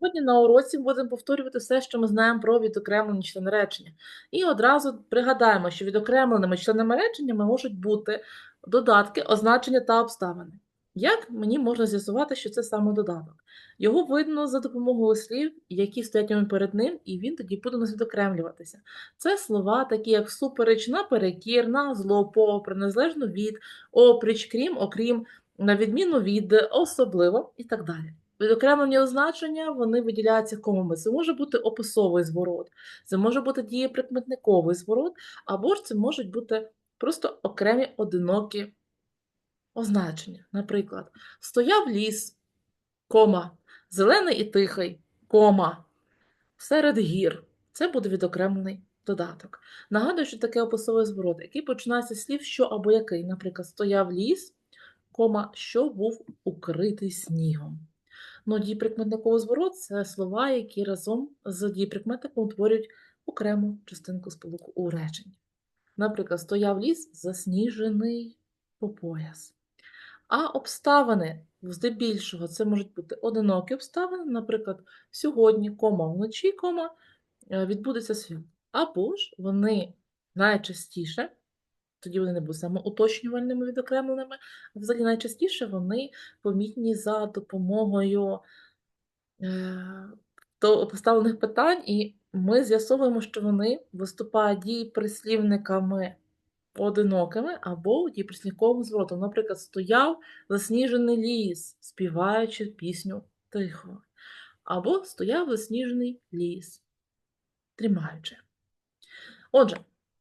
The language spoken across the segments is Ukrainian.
Сьогодні на уроці будемо повторювати все, що ми знаємо про відокремлені члени речення. І одразу пригадаємо, що відокремленими членами речення можуть бути додатки, означення та обставини. Як мені можна з'ясувати, що це саме додаток? Його видно за допомогою слів, які стоять перед ним, і він тоді буде нас відокремлюватися. Це слова, такі як всупереч, наперекір, на зло, незалежно від, опріч, крім, окрім, на відміну від, особливо і так далі. Відокремлені означення вони виділяються комами. Це може бути описовий зворот, це може бути дієприкметниковий зворот, або ж це можуть бути просто окремі одинокі означення. Наприклад, стояв ліс, кома, зелений і тихий, кома, серед гір. Це буде відокремлений додаток. Нагадую, що таке описовий зворот, який починається з слів що або який. Наприклад, стояв ліс, кома, що був укритий снігом. Ну, дієприкметниковий зворот це слова, які разом з дієприкметником утворюють окрему частинку сполуку у реченні. Наприклад, стояв ліс засніжений по пояс. А обставини, здебільшого, це можуть бути одинокі обставини, наприклад, сьогодні, кома вночі, кома, е, відбудеться свят. Або ж вони найчастіше, тоді вони не будуть саме уточнювальними відокремленими, взагалі найчастіше вони помітні за допомогою е, то поставлених питань, і ми з'ясовуємо, що вони виступають дієприслівниками одинокими або дієприслівниковим зворотом. Наприклад, стояв засніжений ліс, співаючи пісню тихо. Або стояв засніжений ліс, тримаючи. Отже,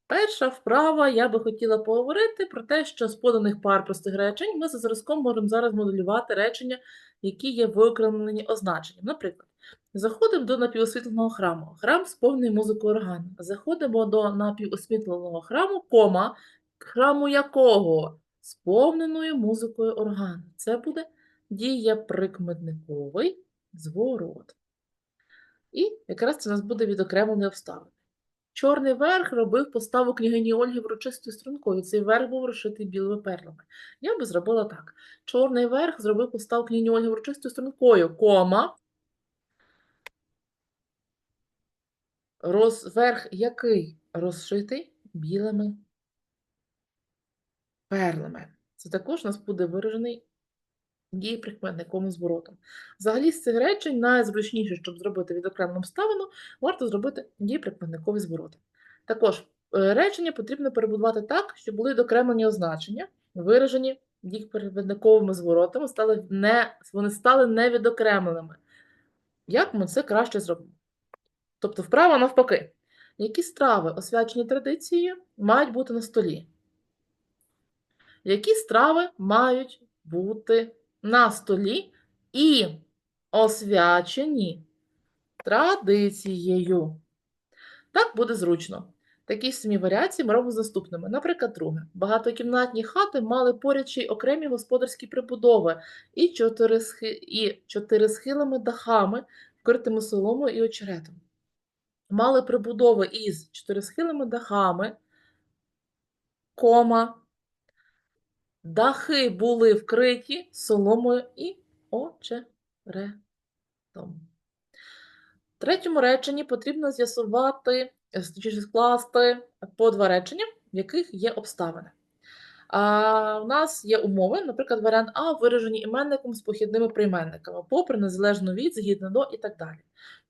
перша вправа я би хотіла поговорити про те, що з поданих пар простих речень ми за зразком можемо зараз моделювати речення, які є виокремлені означенням. Наприклад, заходимо до напівосвітленого храму. Храм сповнений музикою органу. Заходимо до напівосвітленого храму, кома, храму якого? Сповненою музикою органу. Це буде дієприкметниковий зворот. І якраз це у нас буде відокремлений обставин. Чорний верх робив поставу княгині Ольги врочистою стрункою. Цей верх був розшитий білими перлами. Я би зробила так. Чорний верх зробив поставу княгині Ольги врочистою стрункою, кома. Роз... Верх який розшитий білими перлами. Це також у нас буде виражений дієприкметниковим зворотом. Взагалі, з цих речень найзручніше, щоб зробити відокремлену обставину, варто зробити дієприкметникові звороти. Також е, речення потрібно перебудувати так, щоб були відокремлені означення, виражені дієприкметниковими зворотами, стали не, вони стали невідокремленими. Як ми це краще зробимо? Тобто, вправа навпаки. Які страви, освячені традицією, мають бути на столі? Які страви мають бути на столі і освячені традицією? Так буде зручно. Такі самі варіації ми робимо з наступними. Наприклад, друге. Багатокімнатні хати мали поряд ще й окремі господарські прибудови і чотирисхилими дахами, вкритими соломою і очеретом мали прибудови із чотирисхилими дахами, кома, дахи були вкриті соломою і очеретом. В третьому реченні потрібно з'ясувати, чи скласти по два речення, в яких є обставини. А, У нас є умови, наприклад, варіант А виражені іменником з похідними прийменниками, попри незалежно від, згідно до і так далі.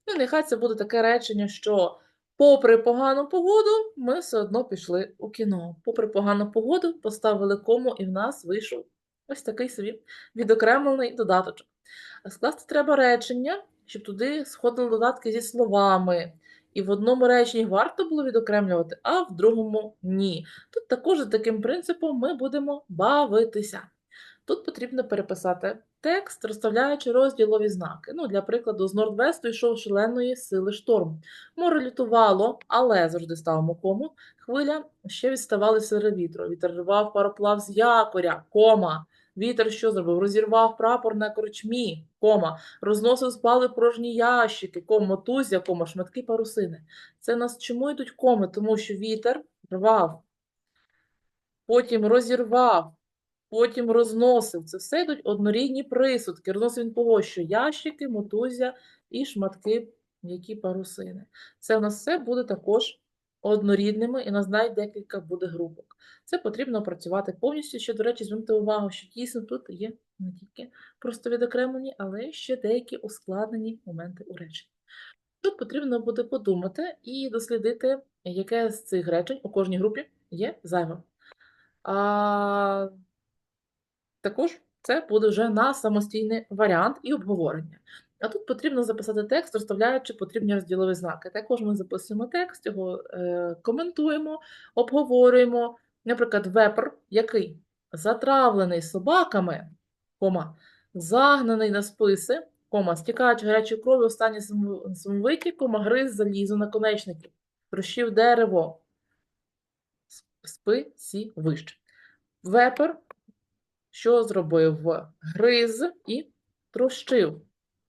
Ну, нехай це буде таке речення, що попри погану погоду, ми все одно пішли у кіно. Попри погану погоду, поставили кому, і в нас вийшов ось такий собі відокремлений додаточок. Скласти треба речення, щоб туди сходили додатки зі словами. І в одному реченні варто було відокремлювати, а в другому ні. Тут також за таким принципом ми будемо бавитися. Тут потрібно переписати текст, розставляючи розділові знаки. Ну, Для прикладу, з Нордвесту йшов шаленої сили шторм. Море лютувало, але завжди ставимо кому. Хвиля ще відставали серед вітру. Вітер рвав пароплав з якоря, кома. Вітер що зробив? Розірвав прапор на корчмі, кома, розносив спали порожні ящики, кома, тузя, кома, шматки парусини. Це нас чому йдуть коми? Тому що вітер рвав, потім розірвав потім розносив. Це все йдуть однорідні присудки. Розносив він кого? Що ящики, мотузя і шматки, які парусини. Це у нас все буде також однорідними, і нас навіть декілька буде групок. Це потрібно працювати повністю. Ще, до речі, звернути увагу, що дійсно тут є не тільки просто відокремлені, але ще деякі ускладнені моменти у реченні. Тут потрібно буде подумати і дослідити, яке з цих речень у кожній групі є зайвим. А, також це буде вже на самостійний варіант і обговорення. А тут потрібно записати текст, розставляючи потрібні розділові знаки. Також ми записуємо текст, його е, коментуємо, обговорюємо. Наприклад, вепр, який затравлений собаками, кома, загнаний на списи, кома, стікаючи гарячої крові, останні самовиті, кома, гриз залізо наконечників, трощив дерево, спи сі вище. Вепер, що зробив? Гриз і трощив.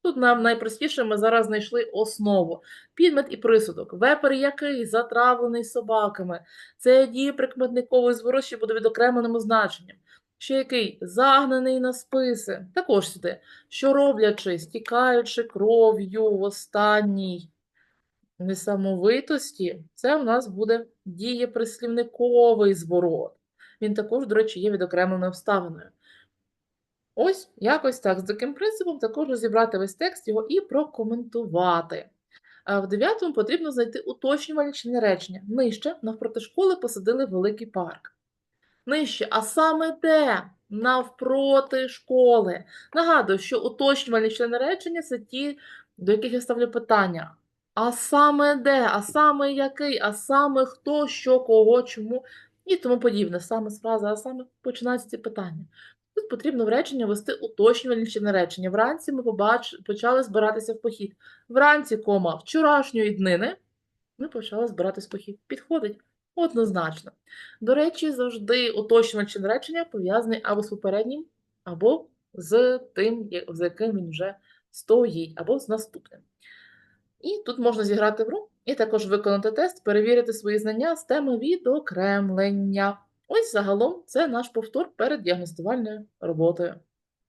Тут нам найпростіше ми зараз знайшли основу. Підмет і присудок. Вепер який? Затравлений собаками. Це дієприкметниковий зворот, що буде відокремленим значенням. Ще який? Загнаний на списи. Також сюди. Що роблячи, стікаючи кров'ю в останній несамовитості, це у нас буде дієприслівниковий зворот. Він також, до речі, є відокремленою обставиною. Ось якось так. З таким принципом також розібрати весь текст його і прокоментувати. В дев'ятому потрібно знайти уточнювальні члени речення. Нижче, навпроти школи, посадили великий парк. Нижче, а саме де? Навпроти школи. Нагадую, що уточнювальні члени речення це ті, до яких я ставлю питання. А саме де? А саме який? А саме хто, що, кого, чому і тому подібне. Саме з фрази, а саме починаються ці питання. Тут потрібно в речення ввести уточнювальні члени речення. Вранці ми побач... почали збиратися в похід. Вранці, кома, вчорашньої днини ми почали збиратися в похід. Підходить однозначно. До речі, завжди уточнювальні члени речення пов'язаний або з попереднім, або з тим, за яким він вже стоїть, або з наступним. І тут можна зіграти в гру і також виконати тест, перевірити свої знання з теми відокремлення. Ось загалом це наш повтор перед діагностувальною роботою.